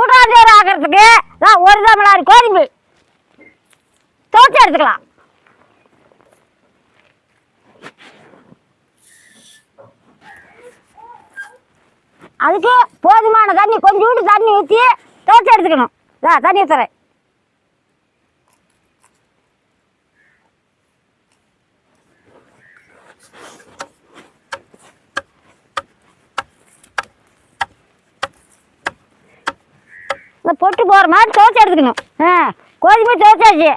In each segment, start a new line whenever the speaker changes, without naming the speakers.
கூட்டாஞ்சோறு ஆக்கிறதுக்கு தான் ஒரு தமிழாறு கோதுமை. துவைச்சு எடுத்துக்கலாம். அதுக்கு போதுமான தண்ணி கொஞ்சோண்டு தண்ணி ஊற்றி துவைச்சு எடுத்துக்கணும். தண்ணி ஊற்றுறேன் இந்த பொட்டு போகிற மாதிரி துவச்சி எடுத்துக்கணும். ஆ கோதுமை துவைச்சாச்சு.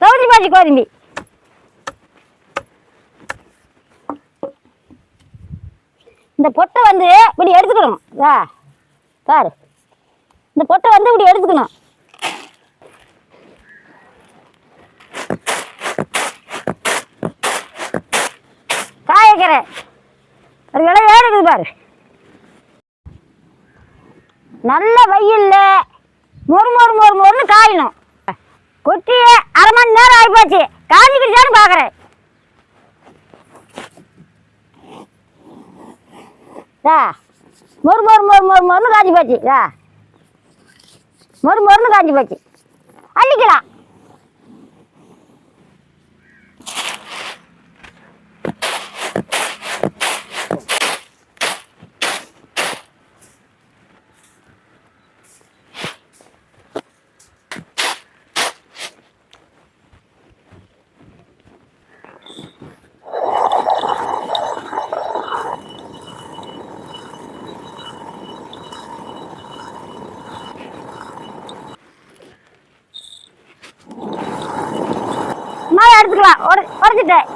துவைச்சி போச்சு கோதுமை. இந்த பொட்டை வந்து இப்படி எடுத்துக்கணும். ஆ பாரு. இந்த பொட்டை வந்து இப்படி எடுத்துக்கணும். காய வைக்கிறேன். ஒரு விலை ஏறு இருக்குது பாரு. நல்ல வெயில்ல மொறு மொறு மொறு மொறுன்னு காயணும். கொட்டி அரை மணி நேரம் ஆகிப்போச்சு காஞ்சிக்கிடுச்சான்னு பார்க்குறேன் ஆ மொறு மொறு மொறு மொறு மொறுன்னு காஞ்சி போச்சு ஆ மொறு மொறுன்னு காஞ்சி போச்சு அள்ளிக்கலாம். மாவை எடுத்துக்கலாம் உட உடச்சிட்டேன்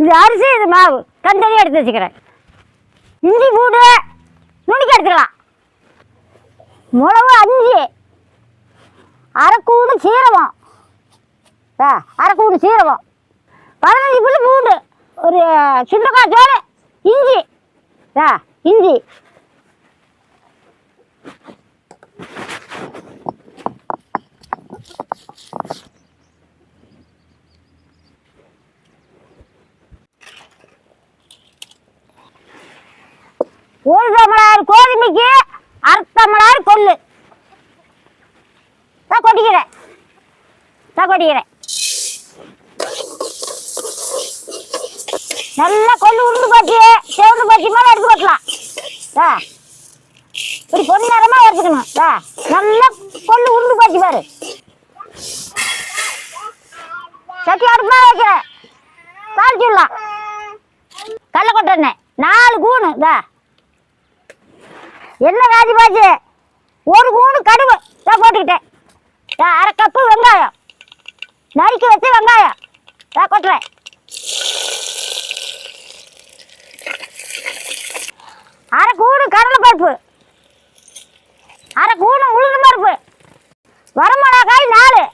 இது அரிசி இது மாவு. தனித்தனியாக எடுத்து வச்சுக்கிறேன். இஞ்சி பூண்டு நுணுக்கி எடுத்துக்கலாம். மிளகு அஞ்சு. அரைக்கூடு சீரகம். ஆ அரைக்கூடு சீரகம். பதினஞ்சு புள்ளி பூண்டு ஒரு சுண்டக்காய் சோறு இஞ்சி. ஆ இஞ்சி. ஒரு தமிழாறு கோதுமைக்கு அரை கொல்லு கொள்ளு. தான் கொட்டிக்கிறேன். தான் கொட்டிக்கிறேன். நல்லா கொள்ளு உருண்டு போச்சு. செவந்து போச்சு. மேலே எடுத்து கொட்டலாம். ஆ இப்படி பொண்ணு நேரமாக வறுத்துக்கணும் தா. நல்லா கொள்ளு உருண்டு போச்சு பாரு. சட்டி அடுப்பு மேலே வைக்கிறேன். தாளிச்சு விடலாம். கடல கொட்டண்ணே நாலு கூணு. தா. என்ன காஞ்சி பாஜி? ஒரு மூணு கடுகு. தான் போட்டுக்கிட்டேன் நான் அரை கப்பு வெங்காயம். நறுக்கி வச்சு வெங்காயம். நான் கொட்டுறேன். அரை கூணு கடலை பருப்பு அரை கூணு உளுந்து பருப்பு வரமிளகாய் நாலு.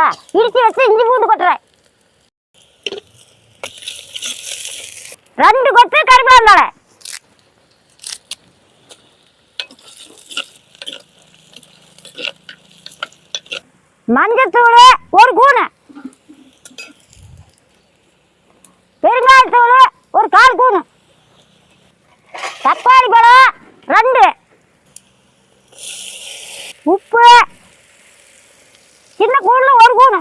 ஆ இடிச்சு வச்சு இஞ்சி பூண்டு கொட்டுறேன். ரெண்டு கொத்து இருந்தாலே மஞ்சத்தூள் ஒரு கூணு பெருங்காயத்தூள் ஒரு கால் கூணு தக்காளி பழம் ரெண்டு. உப்பு. சின்ன கூணில் ஒரு கூணு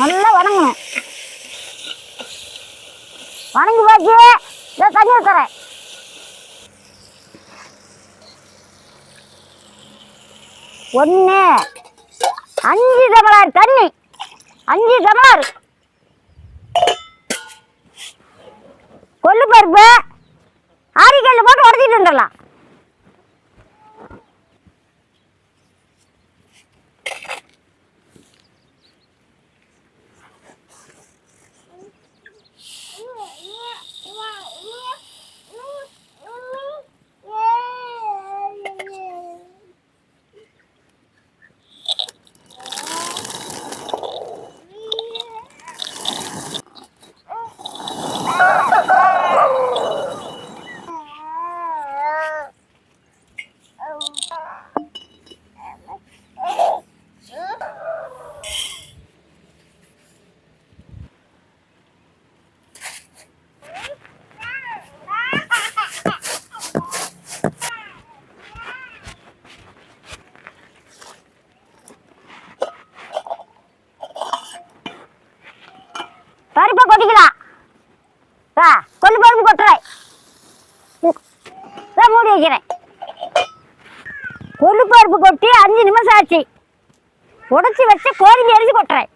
நல்லா வணங்கணும். வணங்கி பார்த்து இதை தண்ணி ஊற்றுறேன் ஒன்று அஞ்சு டம்ளர் தண்ணி. அஞ்சு டம்ளர் கொள்ளு பருப்பு. ஆரிக்கல் போட்டு உடச்சிட்டு வந்துடலாம் பருப்பை கொட்டிக்கலாம் ஆ கொள்ளு பருப்பு கொட்டுறேன் இதான் மூடி வைக்கிறேன் கொள்ளு பருப்பு கொட்டி அஞ்சு நிமிஷம் ஆச்சு உடச்சி வச்சு கோதுமை எரிஞ்சு கொட்டுறேன்.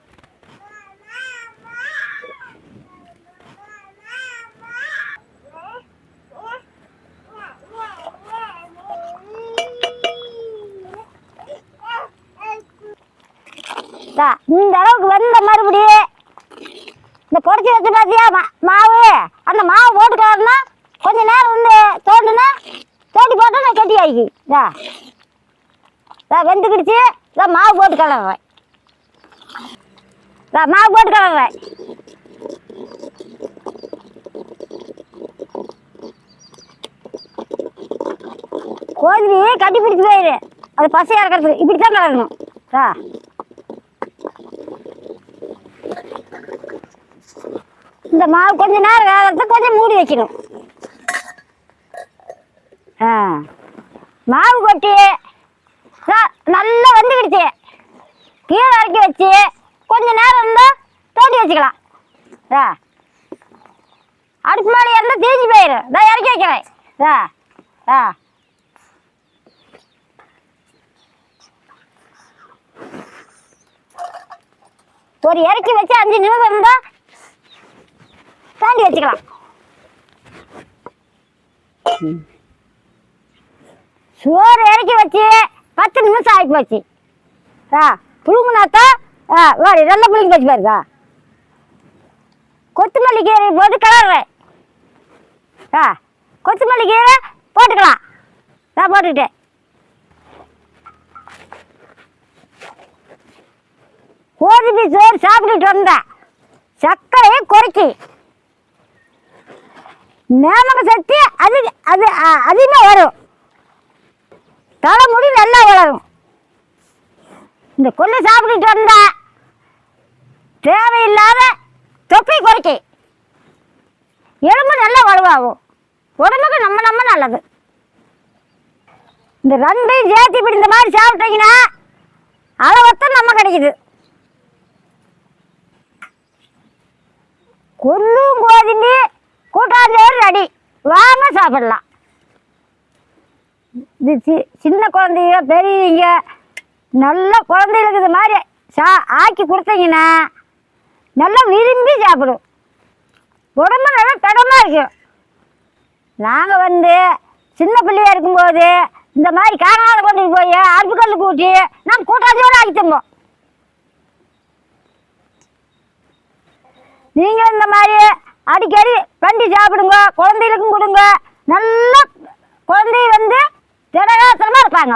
இந்த அளவுக்கு வந்த மறுபடியும் இந்த பொடிச்சு வச்சு பார்த்தியா மாவு? அந்த மாவு போட்டுக்காருன்னா கொஞ்ச நேரம் வந்து தோண்டுனா தோண்டி போட்டோன்னா நான் கட்டி ஆகி தா வெந்துக்கிடுச்சு தா மாவு போட்டு கலர்றேன். தா மாவு போட்டு கலர்றேன். கோதுமையே கட்டி பிடிச்சி போயிரு. அது பசையாக இருக்கிறது. இப்படி தான் கலரணும். தா இந்த மாவு கொஞ்ச நேரம் வேகிறதுக்கு கொஞ்சம் மூடி வைக்கணும். ஆ. மாவு கொட்டி நல்லா வந்துக்கிடுச்சு. கீழே இறக்கி வச்சு கொஞ்ச நேரம் இருந்தால் தோண்டி வச்சுக்கலாம். ஆ அடுப்பு மேலே இருந்தால் தீஞ்சு போயிடும் நான் இறக்கி வைக்கிறேன். ஆ ஆ ஒரு இறக்கி வச்சு அஞ்சு நிமிஷம் இருந்தால் தாண்டி வச்சுக்கலாம். சோறு இறக்கி வச்சு பத்து நிமிஷம் ஆகி போச்சு. ஆ புழுங்குனாத்தா ஆ வாடி நல்லா புழுங்கி போச்சு பாருக்கா கொத்தமல்லி கீரை போட்டு கலர்றேன் ஆ கொத்தமல்லி கீரை போட்டுக்கலாம். நான் போட்டுக்கிட்டேன். கோதுமை சோறு சாப்பிட்டுட்டு வந்தேன். சர்க்கரையை குறைச்சி ஞாபக சக்தி அது அது அதிகமாக வரும். தலைமுடி நல்லா வளரும். இந்த கொள்ளு சாப்பிட்டுட்டு வந்தா தேவையில்லாத தொப்பி குறைக்கி. எலும்பு நல்லா வலுவாகும். உடம்புக்கு நம்ம நம்ம நல்லது. இந்த ரெண்டையும் சேர்த்து இப்படி இந்த மாதிரி சாப்பிட்டீங்கன்னா அளவத்தான் நம்ம கிடைக்குது. கொல்லும் கோதுமை கூட்டாஞ்சோறு ரெடி. வாங்க சாப்பிடலாம். இது சி- சின்ன குழந்தைங்க பெரியவங்க நல்ல குழந்தைகளுக்கு இது மாதிரி சா ஆக்கி கொடுத்தீங்கன்னா நல்லா விரும்பி சாப்பிடும். உடம்பு நல்லா தடமாக இருக்கும். நாங்கள் வந்து சின்ன பிள்ளையாக இருக்கும்போது இந்த மாதிரி காணாத கொண்டு போய் அடுப்புக்கல் கூட்டி நம்ம கூட்டாஞ்சோறு ஆக்கி தம்போம். நீங்களும் இந்த மாதிரி அடிக்கடி பண்டி சாப்பிடுங்க குழந்தைகளுக்கும் கொடுங்க. நல்லா குழந்தைய வந்து திடகாசனமாக இருப்பாங்க